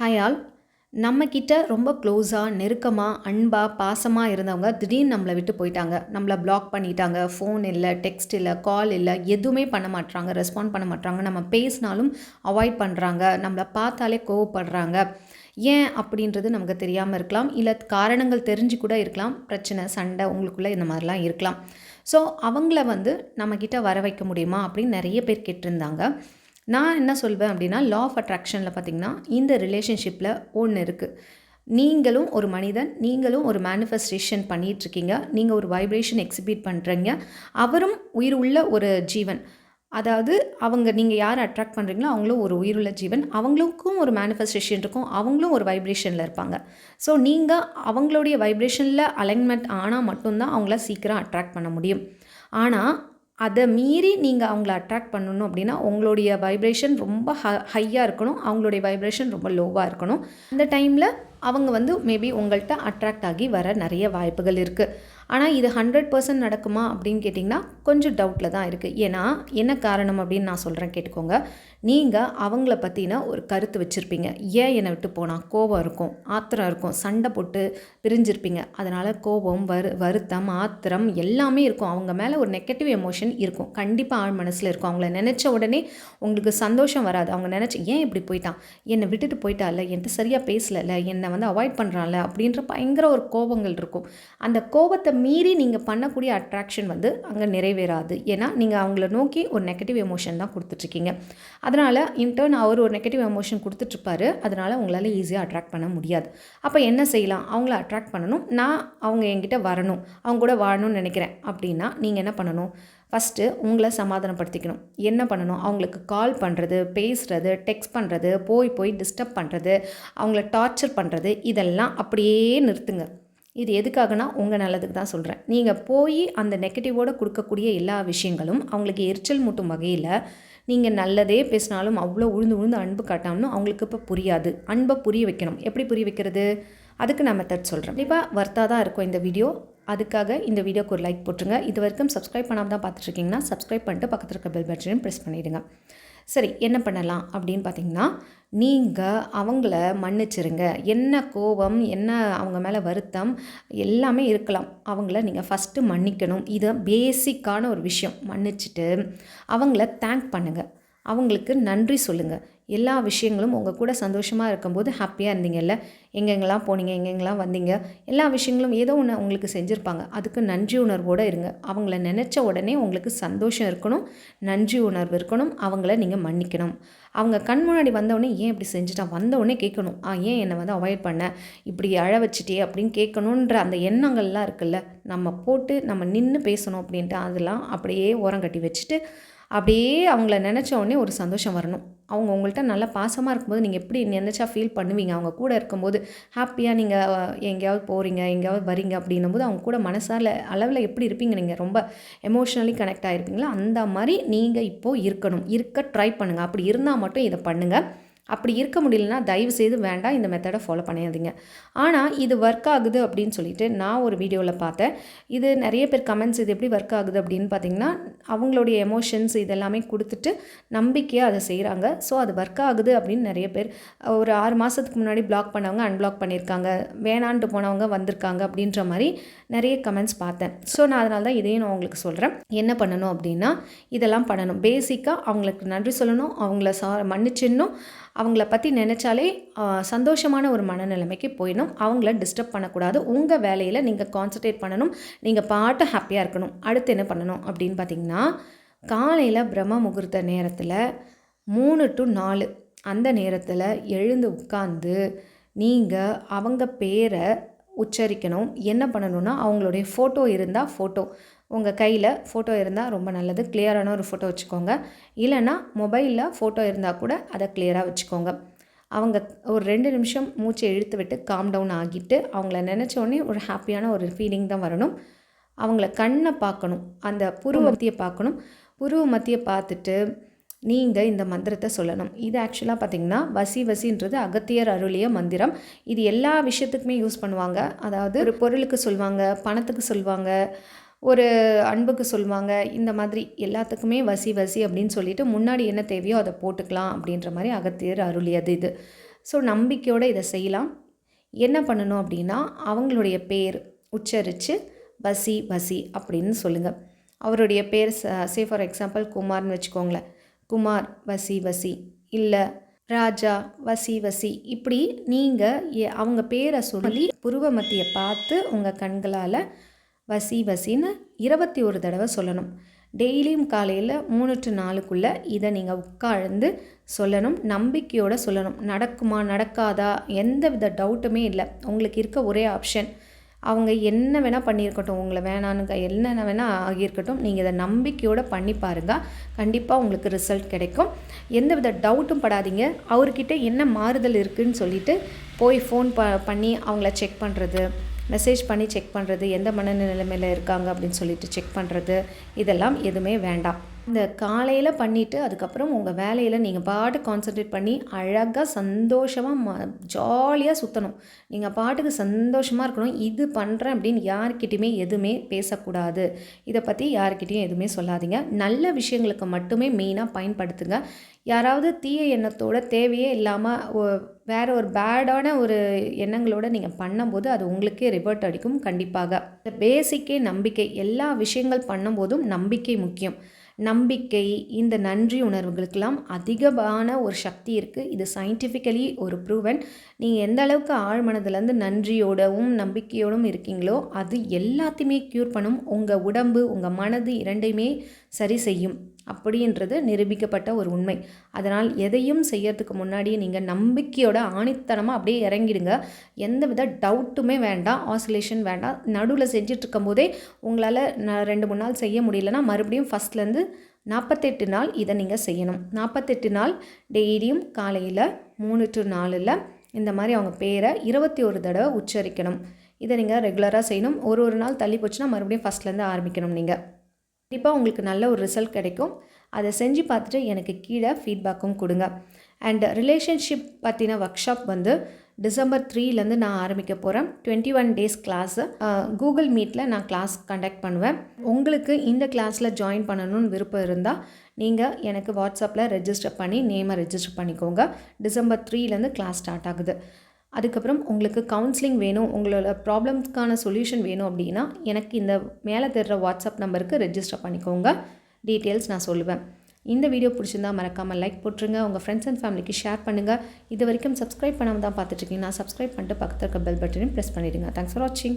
Hi all நம்மக்கிட்ட ரொம்ப க்ளோஸாக நெருக்கமாக அன்பாக பாசமாக இருந்தவங்க திடீர்னு நம்மளை விட்டு போயிட்டாங்க. நம்மளை பிளாக் பண்ணிட்டாங்க. ஃபோன் இல்லை டெக்ஸ்ட் இல்லை கால் இல்லை எதுவுமே பண்ண மாட்றாங்க ரெஸ்பாண்ட் பண்ண மாட்றாங்க. நம்ம பேசினாலும் அவாய்ட் பண்ணுறாங்க நம்மளை பார்த்தாலே கோவப்படுறாங்க. ஏன் அப்படின்றது நமக்கு தெரியாமல் இருக்கலாம். இல்லை காரணங்கள் தெரிஞ்சு கூட இருக்கலாம். பிரச்சனை சண்டை உங்களுக்குள்ளே இந்த மாதிரிலாம் இருக்கலாம். ஸோ அவங்கள வந்து நம்மக்கிட்ட வர வைக்க முடியுமா அப்படின்னு நிறைய பேர் கேட்டிருந்தாங்க. நான் என்ன சொல்வேன் அப்படின்னா லா ஆஃப் அட்ராக்ஷனில் பார்த்திங்கன்னா இந்த ரிலேஷன்ஷிப்பில் ஒன்று இருக்குது நீங்களும் ஒரு மனிதன் நீங்களும் ஒரு மேனிஃபெஸ்டேஷன் பண்ணிகிட்ருக்கீங்க நீங்கள் ஒரு வைப்ரேஷன் எக்ஸிபிட் பண்ணுறீங்க அவரும் உயிர் உள்ள ஒரு ஜீவன். அதாவது அவங்க நீங்கள் யார் அட்ராக்ட் பண்ணுறீங்களோ அவங்களும் ஒரு உயிருள்ள ஜீவன். அவங்களுக்கும் ஒரு மேனிஃபெஸ்டேஷன் இருக்கும். அவங்களும் ஒரு வைப்ரேஷனில் இருப்பாங்க. ஸோ நீங்கள் அவங்களுடைய வைப்ரேஷனில் அலைன்மெண்ட் ஆனால் மட்டும்தான் அவங்கள சீக்கிரம் அட்ராக்ட் பண்ண முடியும். ஆனால் அதை மீறி நீங்கள் அவங்கள அட்ராக்ட் பண்ணணும் அப்படின்னா உங்களுடைய வைப்ரேஷன் ரொம்ப ஹ ஹையாக இருக்கணும். அவங்களுடைய வைப்ரேஷன் ரொம்ப லோவாக இருக்கணும். அந்த டைமில் அவங்க வந்து மேபி உங்கள்கிட்ட அட்ராக்ட் ஆகி வர நிறைய வாய்ப்புகள் இருக்குது ஆனால் இது ஹண்ட்ரட் பர்சன்ட் நடக்குமா அப்படின்னு கேட்டிங்கன்னா கொஞ்சம் டவுட்டில் தான் இருக்குது ஏன்னா என்ன காரணம் அப்படின்னு நான் சொல்கிறேன் கேட்டுக்கோங்க. நீங்கள் அவங்கள பற்றின ஒரு கருத்து வச்சுருப்பீங்க. ஏன் என்னை விட்டு போனால் கோபம் இருக்கும் ஆத்திரம் இருக்கும் சண்டை போட்டு பிரிஞ்சிருப்பீங்க. அதனால் கோபம் வரு வருத்தம் ஆத்திரம் எல்லாமே இருக்கும். அவங்க மேலே ஒரு நெகட்டிவ் எமோஷன் இருக்கும். கண்டிப்பாக ஆழ் மனசில் இருக்கும். அவங்கள நினச்ச உடனே உங்களுக்கு சந்தோஷம் வராது. அவங்க நினச்சி ஏன் இப்படி போயிட்டான்? என்னை விட்டுட்டு போயிட்டால என்கிட்ட சரியாக பேசலை என்னை வந்து அவாய்ட் பண்ணுறான்ல அப்படின்ற பயங்கர ஒரு கோபங்கள் இருக்கும். அந்த கோபத்தை மீறி நீங்கள் பண்ணக்கூடிய அட்ராக்ஷன் வந்து அங்கே நிறைவேறாது. ஏன்னா நீங்கள் அவங்கள நோக்கி ஒரு நெகட்டிவ் எமோஷன் தான் கொடுத்துட்ருக்கீங்க. அதனால் இன்டர்ன் அவர் ஒரு நெகட்டிவ் எமோஷன் கொடுத்துட்ருப்பாரு. அதனால் உங்களால் ஈஸியாக அட்ராக்ட் பண்ண முடியாது. அப்போ என்ன செய்யலாம்? அவங்கள அட்ராக்ட் பண்ணணும். நான் அவங்க என்கிட்ட வரணும். அவங்க கூட வாழணும்னு நினைக்கிறேன். அப்படின்னா நீங்கள் என்ன பண்ணணும்? ஃபஸ்ட்டு உங்களை சமாதானப்படுத்திக்கணும். என்ன பண்ணணும்? அவங்களுக்கு கால் பண்ணுறது பேசுகிறது டெக்ஸ்ட் பண்ணுறது போய் போய் டிஸ்டர்ப் பண்ணுறது அவங்கள டார்ச்சர் பண்ணுறது இதெல்லாம் அப்படியே நிறுத்துங்க. இது எதுக்காகனா உங்கள் நல்லதுக்கு தான் சொல்கிறேன் நீங்கள் போய் அந்த நெகட்டிவோடு கொடுக்கக்கூடிய எல்லா விஷயங்களும் அவங்களுக்கு எரிச்சல் மூட்டும் வகையில் நீங்கள் நல்லதே பேசினாலும் அவ்வளோ உழுந்து உழுந்து அன்பு காட்டாமலும் அவங்களுக்கு இப்போ புரியாது. அன்பை புரிய வைக்கணும். எப்படி புரிய வைக்கிறது? அதுக்கு நான் மெத்தட் சொல்கிறேன் கண்டிப்பாக வர்த்தாக தான் இருக்கும் இந்த வீடியோ அதுக்காக இந்த வீடியோக்கு ஒரு லைக் போட்டுருங்க. இது வரைக்கும் சப்ஸ்கிரைப் பண்ணாமல் தான் பார்த்துட்ருக்கீங்கன்னா சப்ஸ்கிரைப் பண்ணிட்டு பக்கத்தில் இருக்க பெல் பட்டனையும் ப்ரெஸ் பண்ணிவிடுங்க சரி என்ன பண்ணலாம் அப்படின்னு பார்த்தீங்கன்னா நீங்கள் அவங்கள மன்னிச்சிருங்க. என்ன கோபம் என்ன அவங்க மேலே வருத்தம் எல்லாமே இருக்கலாம். அவங்கள நீங்கள் ஃபஸ்ட்டு மன்னிக்கணும். இது பேசிக்கான ஒரு விஷயம். மன்னிச்சுட்டு அவங்கள தேங்க் பண்ணுங்கள் அவங்களுக்கு நன்றி சொல்லுங்கள் எல்லா விஷயங்களும் உங்கள் கூட சந்தோஷமாக இருக்கும்போது ஹாப்பியாக இருந்தீங்கல்ல? எங்கெங்கெல்லாம் போனீங்க? எங்கெங்கெல்லாம் வந்தீங்க? எல்லா விஷயங்களும் ஏதோ ஒன்று உங்களுக்கு செஞ்சுருப்பாங்க. அதுக்கு நன்றி உணர்வோடு இருங்க. அவங்கள நினச்ச உடனே உங்களுக்கு சந்தோஷம் இருக்கணும். நன்றி உணர்வு இருக்கணும். அவங்கள நீங்கள் மன்னிக்கணும். அவங்க கண் முன்னாடி வந்தவொடனே ஏன் இப்படி செஞ்சுட்டான் வந்தவொடனே கேட்கணும். ஆ ஏன் என்னை வந்து அவாய்ட் பண்ண? இப்படி அழ வச்சுட்டே அப்படின்னு கேட்கணுன்ற அந்த எண்ணங்கள்லாம் இருக்குல்ல? நம்ம போட்டு நம்ம நின்று பேசணும் அப்படின்ட்டு அதெல்லாம் அப்படியே ஓரம் கட்டி வச்சுட்டு அப்படியே அவங்கள நினச்ச உடனே ஒரு சந்தோஷம் வரணும். அவங்க உங்கள்கிட்ட நல்லா பாசமாக இருக்கும்போது நீங்கள் எப்படி நினச்சா ஃபீல் பண்ணுவீங்க? அவங்க கூட இருக்கும்போது ஹாப்பியாக நீங்கள் எங்கேயாவது போகிறீங்க எங்கேயாவது வரீங்க அப்படின்னும் போது அவங்க கூட மனசால் அளவில் எப்படி இருப்பீங்க? நீங்கள் ரொம்ப எமோஷ்னலி கனெக்ட் ஆகிருப்பீங்களா அந்த மாதிரி நீங்கள் இப்போது இருக்கணும். இருக்க ட்ரை பண்ணுங்கள் அப்படி இருந்தால் மட்டும் இதை பண்ணுங்கள் அப்படி இருக்க முடியலனா தயவு செய்து வேண்டாம் இந்த மெத்தடை ஃபாலோ பண்ணியாதீங்க ஆனால் இது ஒர்க் ஆகுது அப்படின்னு சொல்லிட்டு நான் ஒரு வீடியோவில் பார்த்தேன். இது நிறைய பேர் கமெண்ட்ஸ் இது எப்படி ஒர்க் ஆகுது அப்படின்னு பார்த்தீங்கன்னா அவங்களுடைய எமோஷன்ஸ் இதெல்லாமே கொடுத்துட்டு நம்பிக்கையாக அதை செய்கிறாங்க ஸோ அது ஒர்க் ஆகுது அப்படின்னு நிறைய பேர் ஒரு ஆறு மாதத்துக்கு முன்னாடி பிளாக் பண்ணவங்க அன்பிளாக் பண்ணியிருக்காங்க. வேணான்ட்டு போனவங்க வந்திருக்காங்க அப்படின்ற மாதிரி நிறைய கமெண்ட்ஸ் பார்த்தேன். ஸோ நான் அதனால தான் இதையும் நான் உங்களுக்கு சொல்கிறேன் என்ன பண்ணணும் அப்படின்னா இதெல்லாம் பண்ணணும். பேசிக்காக அவங்களுக்கு நன்றி சொல்லணும் அவங்கள சா மன்னிச்சிடணும். அவங்கள பற்றி நினச்சாலே சந்தோஷமான ஒரு மனநிலைமைக்கு போயிடணும். அவங்கள டிஸ்டர்ப் பண்ணக்கூடாது. உங்கள் வேலையில் நீங்கள் கான்சன்ட்ரேட் பண்ணணும். நீங்கள் பாட்டு ஹாப்பியாக இருக்கணும். அடுத்து என்ன பண்ணணும் அப்படின்னு பார்த்தீங்கன்னா காலையில் பிரம்ம முகூர்த்த நேரத்தில் மூணு டு நாலு அந்த நேரத்தில் எழுந்து உட்காந்து நீங்கள் அவங்க பேரை உச்சரிக்கணும். என்ன பண்ணணுன்னா அவங்களுடைய ஃபோட்டோ இருந்தால் ஃபோட்டோ உங்கள் கையில் ஃபோட்டோ இருந்தால் ரொம்ப நல்லது. கிளியரான ஒரு ஃபோட்டோ வச்சுக்கோங்க. இல்லைன்னா மொபைலில் ஃபோட்டோ இருந்தால் கூட அதை கிளியராக வச்சுக்கோங்க. அவங்க ஒரு ரெண்டு நிமிஷம் மூச்சை இழுத்து விட்டு காம் டவுன் ஆகிட்டு அவங்கள நினச்சோடனே ஒரு ஹாப்பியான ஒரு ஃபீலிங் தான் வரணும். அவங்கள கண்ணை பார்க்கணும். அந்த புருவ மத்தியை பார்க்கணும். புருவ மத்தியை பார்த்துட்டு நீங்கள் இந்த மந்திரத்தை சொல்லணும். இது ஆக்சுவலாக பார்த்திங்கன்னா வசி வசின்றது அகத்தியர் அருளிய மந்திரம். இது எல்லா விஷயத்துக்குமே யூஸ் பண்ணுவாங்க. அதாவது ஒரு பொருளுக்கு சொல்லுவாங்க பணத்துக்கு சொல்லுவாங்க ஒரு அன்புக்கு சொல்லுவாங்க இந்த மாதிரி எல்லாத்துக்குமே வசி வசி அப்படின்னு சொல்லிட்டு முன்னாடி என்ன தேவையோ அதை போட்டுக்கலாம் அப்படின்ற மாதிரி அகத்தியர் அருளியது இது. ஸோ நம்பிக்கையோடு இதை செய்யலாம். என்ன பண்ணணும் அப்படின்னா அவங்களுடைய பேர் உச்சரித்து வசி வசி அப்படின்னு சொல்லுங்கள் அவருடைய பேர் சே ஃபார் எக்ஸாம்பிள் குமார்னு வச்சுக்கோங்களேன். குமார் வசி வசி. இல்லை ராஜா வசி வசி. இப்படி நீங்கள் அவங்க பேரை சொல்லி புருவ மத்தியை பார்த்து உங்கள் கண்களால் வசி வசின்னு இருபத்தி ஒரு தடவை சொல்லணும். டெய்லியும் காலையில் மூணு டு நாலுக்குள்ளே இதை நீங்கள் உட்கார்ந்து சொல்லணும். நம்பிக்கையோடு சொல்லணும். நடக்குமா நடக்காதா? எந்த வித டவுட்டுமே இல்லை. உங்களுக்கு இருக்க ஒரே ஆப்ஷன். அவங்க என்ன வேணால் பண்ணியிருக்கட்டும். உங்களை வேணான்னு என்னென்ன வேணால் ஆகியிருக்கட்டும். நீங்கள் இதை நம்பிக்கையோடு பண்ணி பாருங்கள் கண்டிப்பாக உங்களுக்கு ரிசல்ட் கிடைக்கும். எந்த வித டவுட்டும் படாதீங்க. அவர்கிட்ட என்ன மாறுதல் இருக்குதுன்னு சொல்லிவிட்டு போய் ஃபோன் ப பண்ணி அவங்கள செக் பண்ணுறது மெசேஜ் பண்ணி செக் பண்ணுறது எந்த மனநிலைமையில் இருக்காங்க அப்படின்னு சொல்லிட்டு செக் பண்ணுறது இதெல்லாம் எதுவுமே வேண்டாம். இந்த காலையில் பண்ணிவிட்டு அதுக்கப்புறம் உங்கள் வேலையில் நீங்கள் பாட்டு கான்சன்ட்ரேட் பண்ணி அழகாக சந்தோஷமாக ம ஜாலியாக சுற்றணும் நீங்கள் பாட்டுக்கு சந்தோஷமாக இருக்கணும். இது பண்ணுறேன் அப்படின்னு யார்கிட்டையுமே எதுவுமே பேசக்கூடாது. இதை பற்றி யார்கிட்டையும் எதுவுமே சொல்லாதீங்க. நல்ல விஷயங்களுக்கு மட்டுமே மெயினாக பயன்படுத்துங்க. யாராவது தீய எண்ணத்தோட தேவையே இல்லாமல் வேறு ஒரு பேடான ஒரு எண்ணங்களோடு நீங்கள் பண்ணும்போது அது உங்களுக்கே ரிவர்ட் அடிக்கும் கண்டிப்பாக. இந்த பேசிக்கே நம்பிக்கை எல்லா விஷயங்கள் பண்ணும்போதும் நம்பிக்கை முக்கியம். நம்பிக்கை இந்த நன்றி உணர்வுகளுக்கெல்லாம் அதிகமான ஒரு சக்தி இருக்குது இது சயின்டிஃபிக்கலி ஒரு ப்ரூவன் நீங்கள் எந்த அளவுக்கு ஆழ்மனதுலேருந்து நன்றியோடவும் நம்பிக்கையோடும் இருக்கீங்களோ அது எல்லாத்தையுமே க்யூர் பண்ணும். உங்கள் உடம்பு உங்கள் மனது இரண்டையுமே சரி செய்யும். அப்படின்றது நிரூபிக்கப்பட்ட ஒரு உண்மை. அதனால் எதையும் செய்யறதுக்கு முன்னாடி நீங்கள் நம்பிக்கையோட ஆணித்தனமாக அப்படியே இறங்கிடுங்க. எந்த வித டவுட்டுமே வேண்டாம் ஆசோலேஷன் வேண்டாம். நடுவில் செஞ்சிட்ருக்கும் போதே உங்களால் நான் ரெண்டு மூணு நாள் செய்ய முடியலன்னா மறுபடியும் ஃபஸ்ட்லேருந்து நாற்பத்தெட்டு நாள் இதை நீங்கள் செய்யணும். நாற்பத்தெட்டு நாள் டெய்லியும் காலையில் மூணு டு நாலில் இந்த மாதிரி அவங்க பேரை இருபத்தி ஒரு தடவை உச்சரிக்கணும். இதை நீங்கள் ரெகுலராக செய்யணும். ஒரு ஒரு நாள் தள்ளி போச்சுன்னா மறுபடியும் ஃபஸ்ட்லேருந்து ஆரம்பிக்கணும் நீங்கள் கண்டிப்பாக உங்களுக்கு நல்ல ஒரு ரிசல்ட் கிடைக்கும். அதை செஞ்சு பார்த்துட்டு எனக்கு கீழே ஃபீட்பேக்கும் கொடுங்க. அண்ட் ரிலேஷன்ஷிப் பற்றின ஒர்க் ஷாப் வந்து டிசம்பர் த்ரீலேருந்து நான் ஆரம்பிக்க போகிறேன் twenty one days class Google மீட்டில் நான் கிளாஸ் கண்டக்ட் பண்ணுவேன். உங்களுக்கு இந்த கிளாஸில் ஜாயின் பண்ணணும்னு விருப்பம் இருந்தால் நீங்கள் எனக்கு வாட்ஸ்அப்பில் ரெஜிஸ்டர் பண்ணி நேமை ரெஜிஸ்டர் பண்ணிக்கோங்க. டிசம்பர் த்ரீலேருந்து கிளாஸ் ஸ்டார்ட் ஆகுது. அதுக்கப்புறம் உங்களுக்கு கவுன்சிலிங் வேணும் உங்களோட ப்ராப்ளம்ஸ்க்கான சொல்யூஷன் வேணும் அப்படின்னா எனக்கு இந்த மேலே தர்ற வாட்ஸ்அப் நம்பருக்கு ரெஜிஸ்டர் பண்ணிக்கோங்க. டீட்டெயில்ஸ் நான் சொல்லுவேன். இந்த வீடியோ பிடிச்சிருந்தா மறக்காமல் லைக் போட்டுருங்க. உங்கள் ஃப்ரெண்ட்ஸ் அண்ட் ஃபேமிலிக்கு ஷேர் பண்ணுங்கள் இது வரைக்கும் சப்ஸ்கிரைப் பண்ணாமல் தான் பார்த்துட்ருக்கீங்க நான் சப்ஸ்கிரைப் பண்ணிட்டு பக்கத்தில் இருக்க பெல் பட்டனையும் ப்ரெஸ் பண்ணிவிடுங்க தேங்க்ஸ் ஃபார் வாட்சிங்